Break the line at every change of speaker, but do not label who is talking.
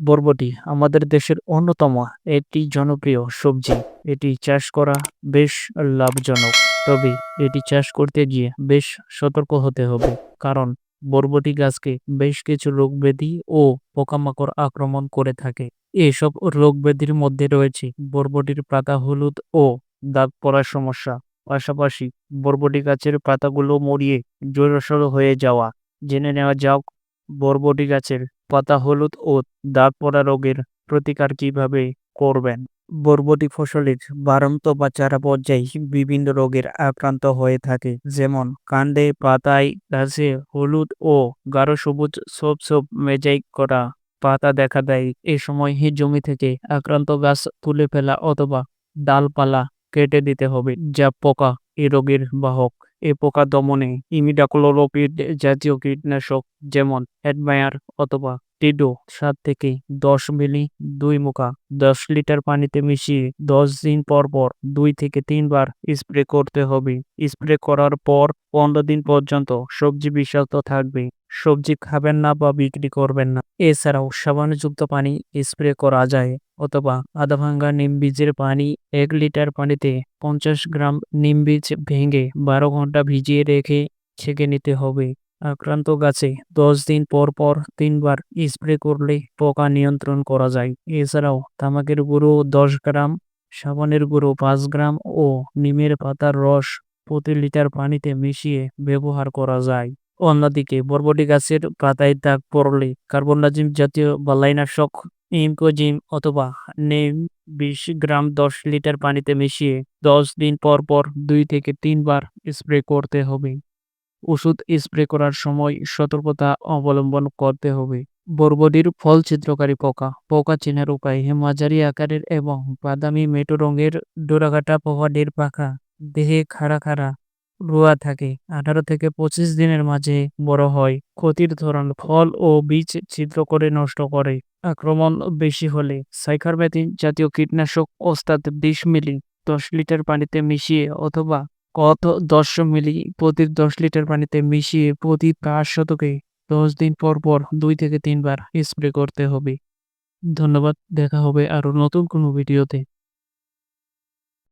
বরবটি আমাদের দেশের অন্যতম একটি জনপ্রিয় সবজি। এটি চাষ করা বেশ লাভজনক, তবে এটি চাষ করতে গিয়ে বেশ সতর্ক হতে হবে, কারণ বরবটি গাছকে বেশ কিছু রোগ ব্যাধি ও পোকামাকড় আক্রমণ করে থাকে। এসব রোগ ব্যাধির মধ্যে রয়েছে বরবটির পাতা হলুদ ও দাগ পড়ার সমস্যা। পাশাপাশি বরবটি গাছের পাতাগুলো মরিয়ে জড়সড় হয়ে যাওয়া। জেনে নেওয়া যাক বরবটি গাছের পাতা হলুদ ও দাগ পড়া রোগের প্রতিকার কীভাবে করবেন? বরবটি ফসলের বারন্ত বা চারা পর্যায়ে বিভিন্ন রোগের আক্রান্ত হয়ে থাকে, যেমন কাণ্ডে, পাতায় গাছে হলুদ ও গাঢ় সবুজ সব সব মেজাই করা পাতা দেখা দেয়। এ সময় জমি থেকে আক্রান্ত গাছ তুলে ফেলা অথবা ডালপালা কেটে দিতে হবে, যা পোকা, এ রোগের বাহক। এ পোকা দমনে ইমিডাক্লোরোপিড জাতীয় কীটনাশক যেমন অ্যাডমায়ার অথবা টিডো সাত থেকে দশ মিলি দুই মুখা, দশ লিটার পানিতে মিশিয়ে দশ দিন পর পর দুই থেকে তিনবার স্প্রে করতে হবে। স্প্রে করার পর পনেরো দিন পর্যন্ত সবজি বিষাক্ত থাকবে, সবজি খাবেন না বা বিক্রি করবেন না। এছাড়াও সাবানযুক্ত পানি স্প্রে করা যায়, অথবা আধা ভাঙ্গা নিম বীজের পানি এক লিটার পানিতে পঞ্চাশ গ্রাম নিম বীজ ভেঙে বারো ঘণ্টা ভিজিয়ে রেখে ছেঁকে নিতে হবে। আক্রান্ত গাছে দশ দিন পর পর তিনবার স্প্রে করলে পোকা নিয়ন্ত্রণ করা যায়। এছাড়াও তামাকের গুঁড়ো দশ গ্রাম, সাবানের গুঁড়ো পাঁচ গ্রাম ও নিমের পাতার রস প্রতি লিটার পানিতে মিশিয়ে ব্যবহার করা যায়। অন্যদিকে বরবটি গাছের পাতায় দাগ পড়লে কার্বনডাজিম জাতীয় বালাইনাশক ইমকোজিম অথবা নেম বিশ গ্রাম দশ লিটার পানিতে মিশিয়ে দশ দিন পর পর দুই থেকে তিনবার স্প্রে করতে হবে। ওষুধ স্প্রে করার সময় সতর্কতা অবলম্বন করতে হবে। বরবটির ফল ছিদ্রকারী পোকা পোকা চেনার উপায় মাঝারি আকারের এবং বাদামি মেটো রঙের ডোরাকাটা পোকাটির পাখা, দেহে খাড়া খাড়া রোয়া থাকে। আঠারো থেকে পঁচিশ দিনের মাঝে বড় হয়। ক্ষতির ধরন ফল ও বীজ ছিদ্র করে নষ্ট করে। আক্রমণ বেশি হলে সাইকারবেথিন জাতীয় কীটনাশক ওস্তাদ বিশ মিলি দশ লিটার পানিতে মিশিয়ে অথবা কত দশ মিলি প্রতি দশ লিটার পানিতে মিশিয়ে প্রতি পাঁচ শতকে দশ দিন পর পর দুই থেকে তিনবার স্প্রে করতে হবে। ধন্যবাদ, দেখা হবে আরও নতুন কোনো ভিডিওতে।